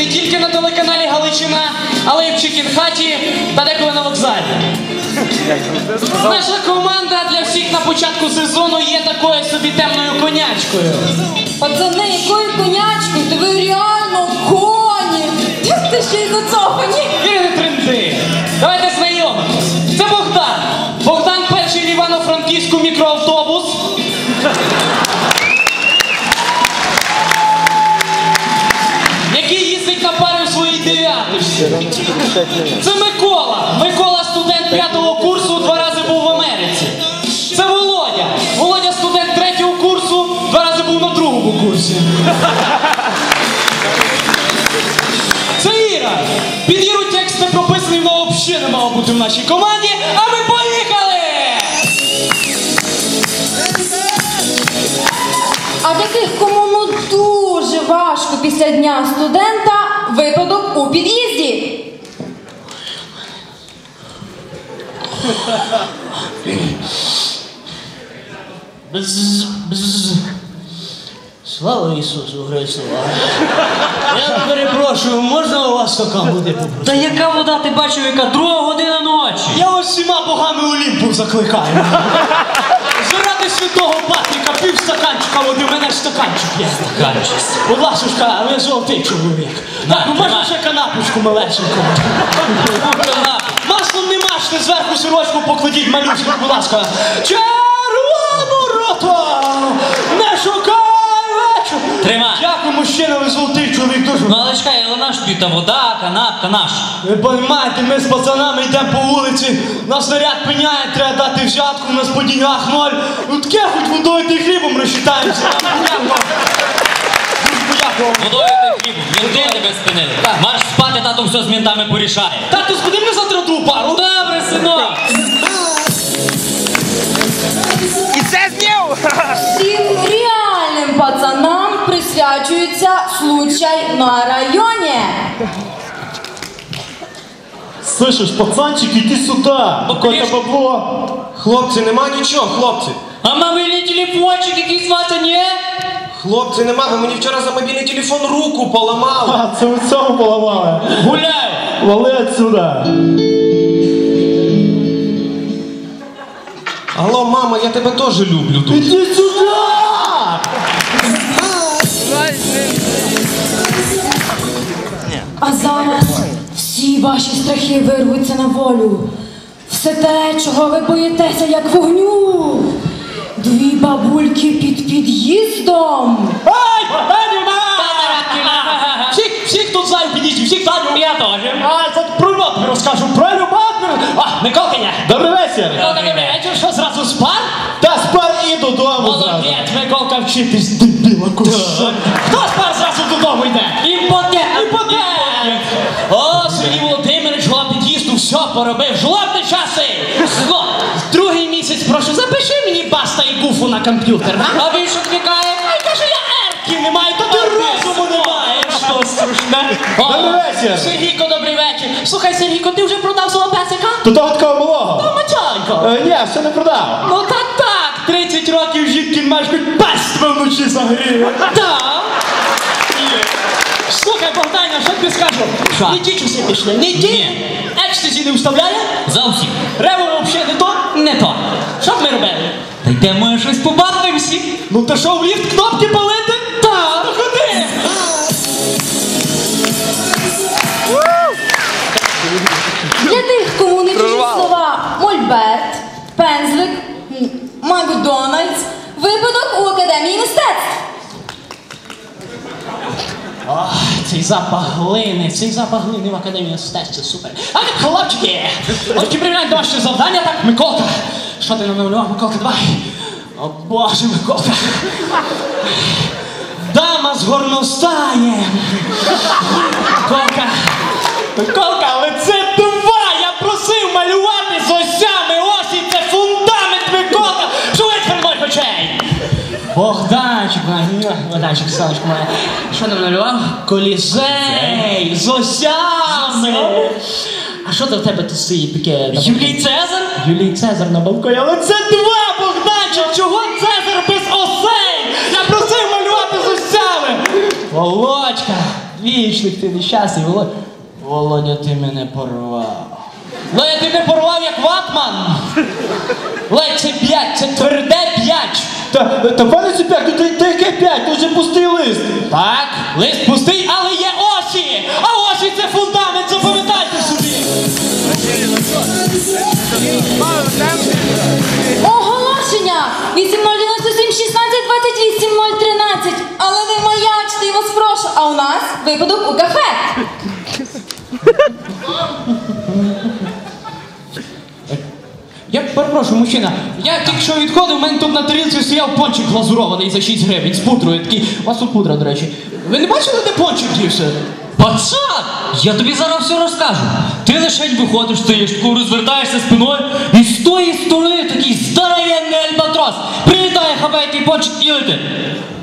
не тільки на телеканалі Галичина, але й в Чікінхаті та деколи на вокзалі. Наша команда для всіх на початку сезону є такою собі темною конячкою. Пацани, якою конячкою? Та ви реально коні! Ти ще й зацохані! Це Микола. Микола студент п'ятого курсу, два рази був в Америці. Це Володя. Володя студент третього курсу, два рази був на другому курсі. Це Іра. Під Іру текст не прописаний, воно взагалі не мало бути в нашій команді. А ми поїхали! А для тих, кому ну дуже важко після дня студента, випадок у під'їзді. Бз, бз. Слава Ісусу Христу! Я перепрошую, можна у вас води попросити? Та яка вода, ти бачив, яка друга година ночі? Я ось всіма богами Олімпу закликаю. Заради святого Патріка пів стаканчика води, у мене стаканчик є. Стаканчись. Будь ласка, ви золотий чоловік. Так, ну можна ще канапочку малесеньку. Сирочку покладіть будь ласка. Червону роту! Не шукай вечір! Тримай. Дякую, мужчина, ви золотий чоловік дуже. Ну але чекай, але наш тобі та вода, канапка наша. Ви розумієте, ми з пацанами йдемо по вулиці, нас наряд пеняє, треба дати взятку, у нас по деньгах ноль. Ну таке хоч водою та хлібом розчитаємося. Дякую. Дуже подякував. Водою та хлібом. Мінти тебе спинили. Марш спати, тато все з мінтами порішає. Тату, сходи мене завтра ту пару. Добре, синок. Цим реальним пацанам присвячується случай на районі. Слышиш, пацанчик, іди сюди. Какое-то бабло. Хлопці, нема нічого, хлопці. А мобільний телефончик якийсь звати, ні? Хлопці, нема, ви мені вчора за мобільний телефон руку поламали. А, це ви цьому поламали. Гуляю. Вали отсюда. Алло, мама, я тебе теж люблю дуже. Іди сюди! А зараз всі ваші страхи вирвуться на волю. Все те, чого ви боїтеся, як вогню. Дві бабульки під під'їздом. Всіх, всіх тут знаю, підійдіть, всіх знаю. Я теж. А, це про любов розкажу, про любов. А, Миколка є. Добрий вечір. Миколка, добрий вечір, що зразу спар? Та спар і додому зразу. Молодець, Миколка, вчитись, дебіла кусок. Хто спар зразу додому йде? Імпотент. Іпотек! О, Сергій Володимирович, голова під'їзду, все поробив. Жлобні часи! Зло! Другий місяць, прошу, запиши мені баста і гуфу на комп'ютер. А він що тобі Добрий вечір. Сергійко, добрий вечір. Слухай, Сергійко, ти вже продав свого песика? До того такого малого. Мачайко. Е, ні, ще не продав. Ну так так, 30 років жінки маєш хоч пес тебе вночі загріє. Так. Слухай, Богданя, що тобі скажу? Що? Не ті часи пішли, не ті. Екстазі не вставляє? Зовсім. Рево взагалі не то? Не то. Що б ми робили? Та йдемо щось побавимося. Ну то що, в ліфт кнопки палити? Макдональдс, випадок у Академії мистецтв. Ах, цей запах глини, цей запах глини в академії мистецтв, це супер. А хлопчики, от приймають домашнє завдання, так, Миколка. Що ти намалював, Миколка, давай. О Боже, Миколка. Дама з горностаєм. Миколка. Миколка, Богданчик, моя, Богданчик, сонечко моє. Що там малював? Колізей з осями. А що це в тебе стоїть таке? Юлій Цезар? Юлій Цезар на балконі, але це два, Богданчик! Чого Цезар без осей? Я просив малювати з осями! Володька, вічник ти нещасний, Володь. Володя, ти мене порвав. Володя, ти мене порвав як ватман. Володя, це п'ять, це тверде п'ять. Та, та пане Ціпяк, ну ти, ти яке п'ять, тут же пустий лист. Так, лист пустий, але є осі! А осі це фундамент, запам'ятайте собі! Оголошення! 8097 16 28 013. Але ви маячте, я вас прошу. А у нас випадок у кафе. Я перепрошую, мужчина, я тільки що відходив, у мене тут на тарілці стояв пончик глазурований за 6 гривень з пудрою. Такий, у вас тут пудра, до речі. Ви не бачили, де пончик дівся? Пацан! Я тобі зараз все розкажу. Ти лише виходиш, стоїш, таку розвертаєшся спиною, і з тої сторони такий здоровенний альбатрос. Прилітає хабайки пончик летить.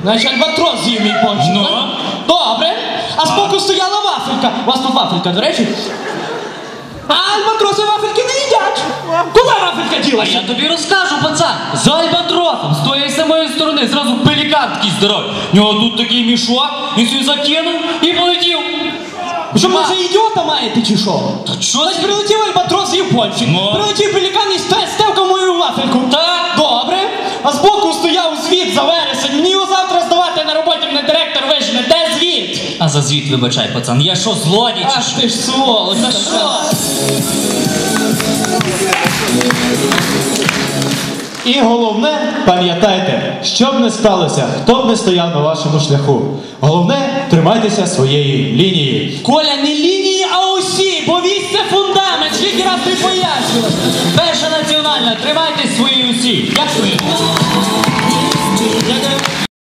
Значить, альбатрос з'їв мій пончик. Ну? так? Добре. А збоку стояла вафелька. У вас тут вафелька, до речі. А альбатроси вафельки. Куди вафелька ділася? я тобі розкажу, пацан. За альбатросом, з тої самої сторони, зразу пелікан такий здоровий. У нього тут такий мішок, він собі закинув і полетів. Що, може, ідіота маєте чи що? Що Значить, прилетів альбатрос і пончик. Ну? Прилетів пелікан і стевкав мою вафельку. Так. Добре. А збоку стояв звіт за вересень. Мені його завтра здавати на роботі мене директор вижене. Де звіт? А за звіт вибачай, пацан, я що, злодій чи що? ти ж сволоч, за що? І головне, пам'ятайте, що б не сталося, хто б не стояв на вашому шляху. Головне, тримайтеся своєї лінії. Коля, не лінії, а усі, бо це фундамент, скільки раз ти пояснював. Перша національна, тримайтесь свої усі. Як тобі?